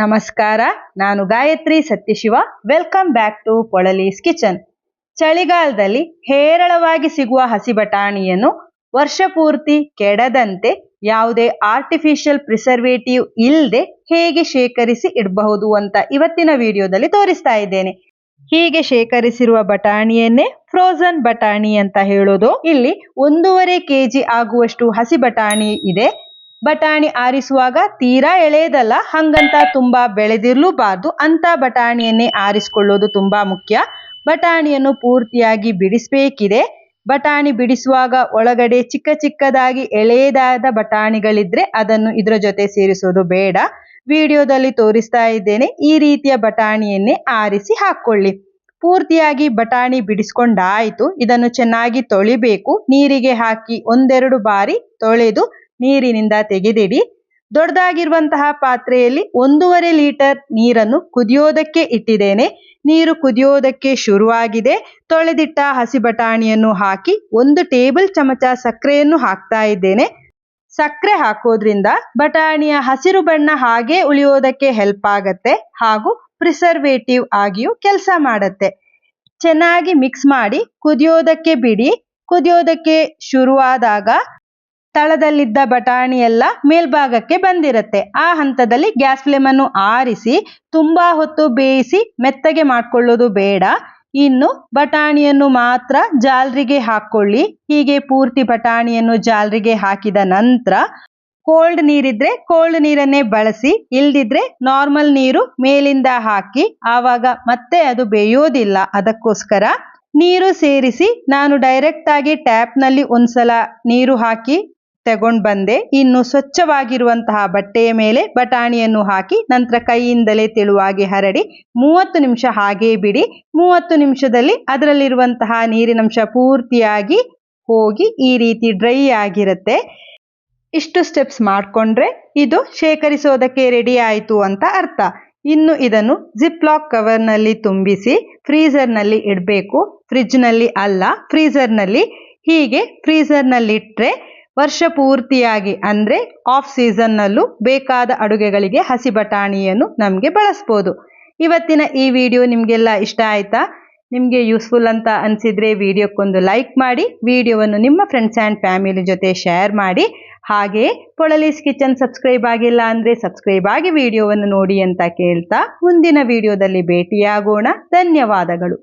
ನಮಸ್ಕಾರ, ನಾನು Gayatri Satyashiva. Welcome back to Polali's kitchen ಚಳಿಗಾಲದಲ್ಲಿ ಹೇರಳವಾಗಿ ಸಿಗುವ ಹಸಿ ಬಟಾಣಿಯನ್ನು ವರ್ಷ ಪೂರ್ತಿ ಕೆಡದಂತೆ ಯಾವುದೇ ಆರ್ಟಿಫಿಷಿಯಲ್ ಪ್ರಿಸರ್ವೇಟಿವ್ ಇಲ್ಲದೆ ಹೇಗೆ ಶೇಖರಿಸಿ ಇಡಬಹುದು ಅಂತ ಇವತ್ತಿನ ವಿಡಿಯೋದಲ್ಲಿ ತೋರಿಸ್ತಾ ಇದ್ದೇನೆ. ಹೀಗೆ ಶೇಖರಿಸಿರುವ ಬಟಾಣಿಯನ್ನೇ ಫ್ರೋಸನ್ ಬಟಾಣಿ ಅಂತ ಹೇಳೋದು. ಇಲ್ಲಿ ಒಂದೂವರೆ ಕೆಜಿ ಆಗುವಷ್ಟು ಹಸಿ ಬಟಾಣಿ ಇದೆ. ಬಟಾಣಿ ಆರಿಸುವಾಗ ತೀರಾ ಎಳೆಯದಲ್ಲ, ಹಂಗಂತ ತುಂಬಾ ಬೆಳೆದಿರ್ಲೂಬಾರ್ದು. ಅಂತ ಬಟಾಣಿಯನ್ನೇ ಆರಿಸಿಕೊಳ್ಳೋದು ತುಂಬಾ ಮುಖ್ಯ. ಬಟಾಣಿಯನ್ನು ಪೂರ್ತಿಯಾಗಿ ಬಿಡಿಸ್ಬೇಕಿದೆ. ಬಟಾಣಿ ಬಿಡಿಸುವಾಗ ಒಳಗಡೆ ಚಿಕ್ಕ ಚಿಕ್ಕದಾಗಿ ಎಳೆಯದಾದ ಬಟಾಣಿಗಳಿದ್ರೆ ಅದನ್ನು ಇದರ ಜೊತೆ ಸೇರಿಸೋದು ಬೇಡ. ವಿಡಿಯೋದಲ್ಲಿ ತೋರಿಸ್ತಾ ಇದ್ದೇನೆ, ಈ ರೀತಿಯ ಬಟಾಣಿಯನ್ನೇ ಆರಿಸಿ ಹಾಕೊಳ್ಳಿ ಪೂರ್ತಿಯಾಗಿ ಬಟಾಣಿ ಬಿಡಿಸ್ಕೊಂಡಾಯ್ತು, ಇದನ್ನು ಚೆನ್ನಾಗಿ ತೊಳಿಬೇಕು. ನೀರಿಗೆ ಹಾಕಿ ಒಂದೆರಡು ಬಾರಿ ತೊಳೆದು ನೀರಿನಿಂದ ತೆಗೆದಿಡಿ. ದೊಡ್ಡದಾಗಿರುವಂತಹ ಪಾತ್ರೆಯಲ್ಲಿ ಒಂದೂವರೆ ಲೀಟರ್ ನೀರನ್ನು ಕುದಿಯೋದಕ್ಕೆ ಇಟ್ಟಿದ್ದೇನೆ. ನೀರು ಕುದಿಯೋದಕ್ಕೆ ಶುರುವಾಗಿದೆ. ತೊಳೆದಿಟ್ಟ ಹಸಿ ಬಟಾಣಿಯನ್ನು ಹಾಕಿ ಒಂದು ಟೇಬಲ್ ಚಮಚ ಸಕ್ಕರೆಯನ್ನು ಹಾಕ್ತಾ ಇದ್ದೇನೆ. ಸಕ್ಕರೆ ಹಾಕೋದ್ರಿಂದ ಬಟಾಣಿಯ ಹಸಿರು ಬಣ್ಣ ಹಾಗೆ ಉಳಿಯೋದಕ್ಕೆ ಹೆಲ್ಪ್ ಆಗತ್ತೆ ಹಾಗೂ ಪ್ರಿಸರ್ವೇಟಿವ್ ಆಗಿಯೂ ಕೆಲಸ ಮಾಡತ್ತೆ. ಚೆನ್ನಾಗಿ ಮಿಕ್ಸ್ ಮಾಡಿ ಕುದಿಯೋದಕ್ಕೆ ಬಿಡಿ. ಕುದಿಯೋದಕ್ಕೆ ಶುರುವಾದಾಗ ತಳದಲ್ಲಿದ್ದ ಬಟಾಣಿ ಎಲ್ಲ ಮೇಲ್ಭಾಗಕ್ಕೆ ಬಂದಿರುತ್ತೆ. ಆ ಹಂತದಲ್ಲಿ ಗ್ಯಾಸ್ ಫ್ಲೇಮ್ ಅನ್ನು ಆರಿಸಿ, ತುಂಬಾ ಹೊತ್ತು ಬೇಯಿಸಿ ಮೆತ್ತಗೆ ಮಾಡ್ಕೊಳ್ಳೋದು ಬೇಡ. ಇನ್ನು ಬಟಾಣಿಯನ್ನು ಮಾತ್ರ ಜಾಲರಿಗೆ ಹಾಕೊಳ್ಳಿ ಹೀಗೆ ಪೂರ್ತಿ ಬಟಾಣಿಯನ್ನು ಜಾಲರಿಗೆ ಹಾಕಿದ ನಂತರ ಕೋಲ್ಡ್ ನೀರಿದ್ರೆ ಕೋಲ್ಡ್ ನೀರನ್ನೇ ಬಳಸಿ, ಇಲ್ದಿದ್ರೆ ನಾರ್ಮಲ್ ನೀರು ಮೇಲಿಂದ ಹಾಕಿ, ಆವಾಗ ಮತ್ತೆ ಅದು ಬೇಯೋದಿಲ್ಲ. ಅದಕ್ಕೋಸ್ಕರ ನೀರು ಸೇರಿಸಿ, ನಾನು ಡೈರೆಕ್ಟ್ ಆಗಿ ಟ್ಯಾಪ್ನಲ್ಲಿ ಒಂದ್ಸಲ ನೀರು ಹಾಕಿ ತಗೊಂಡು ಬಂದೆ. ಇನ್ನು ಸ್ವಚ್ಛವಾಗಿರುವಂತಹ ಬಟ್ಟೆಯ ಮೇಲೆ ಬಟಾಣಿಯನ್ನು ಹಾಕಿ ನಂತರ ಕೈಯಿಂದಲೇ ತೆಳುವಾಗಿ ಹರಡಿ ಮೂವತ್ತು ನಿಮಿಷ ಹಾಗೇ ಬಿಡಿ. ಮೂವತ್ತು ನಿಮಿಷದಲ್ಲಿ ಅದರಲ್ಲಿರುವಂತಹ ನೀರಿನಂಶ ಪೂರ್ತಿಯಾಗಿ ಹೋಗಿ ಈ ರೀತಿ ಡ್ರೈ ಆಗಿರುತ್ತೆ. ಇಷ್ಟು ಸ್ಟೆಪ್ಸ್ ಮಾಡಿಕೊಂಡ್ರೆ ಇದು ಶೇಖರಿಸೋದಕ್ಕೆ ರೆಡಿ ಆಯಿತು ಅಂತ ಅರ್ಥ. ಇನ್ನು ಇದನ್ನು ಜಿಪ್ ಲಾಕ್ ಕವರ್ನಲ್ಲಿ ತುಂಬಿಸಿ ಫ್ರೀಝರ್ನಲ್ಲಿ ಇಡಬೇಕು. ಫ್ರಿಜ್ನಲ್ಲಿ ಅಲ್ಲ ಫ್ರೀಝರ್ನಲ್ಲಿ ಹೀಗೆ ಫ್ರೀಝರ್ನಲ್ಲಿ ಇಟ್ಟರೆ ವರ್ಷ ಪೂರ್ತಿಯಾಗಿ ಅಂದರೆ ಆಫ್ ಸೀಸನ್ನಲ್ಲೂ ಬೇಕಾದ ಅಡುಗೆಗಳಿಗೆ ಹಸಿ ಬಟಾಣಿಯನ್ನು ನಮಗೆ ಬಳಸ್ಬೋದು. ಇವತ್ತಿನ ಈ ವಿಡಿಯೋ ನಿಮಗೆಲ್ಲ ಇಷ್ಟ ಆಯ್ತಾ? ನಿಮಗೆ ಯೂಸ್ಫುಲ್ ಅಂತ ಅನಿಸಿದರೆ ವಿಡಿಯೋಕ್ಕೊಂದು ಲೈಕ್ ಮಾಡಿ, ವಿಡಿಯೋವನ್ನು ನಿಮ್ಮ ಫ್ರೆಂಡ್ಸ್ ಆ್ಯಂಡ್ ಫ್ಯಾಮಿಲಿ ಜೊತೆ ಶೇರ್ ಮಾಡಿ. ಹಾಗೆಯೇ ಪೊಳಲೀಸ್ ಕಿಚನ್ ಸಬ್ಸ್ಕ್ರೈಬ್ ಆಗಿಲ್ಲ ಅಂದರೆ ಸಬ್ಸ್ಕ್ರೈಬ್ ಆಗಿ ವಿಡಿಯೋವನ್ನು ನೋಡಿ ಅಂತ ಕೇಳ್ತಾ ಮುಂದಿನ ವಿಡಿಯೋದಲ್ಲಿ ಭೇಟಿಯಾಗೋಣ. ಧನ್ಯವಾದಗಳು.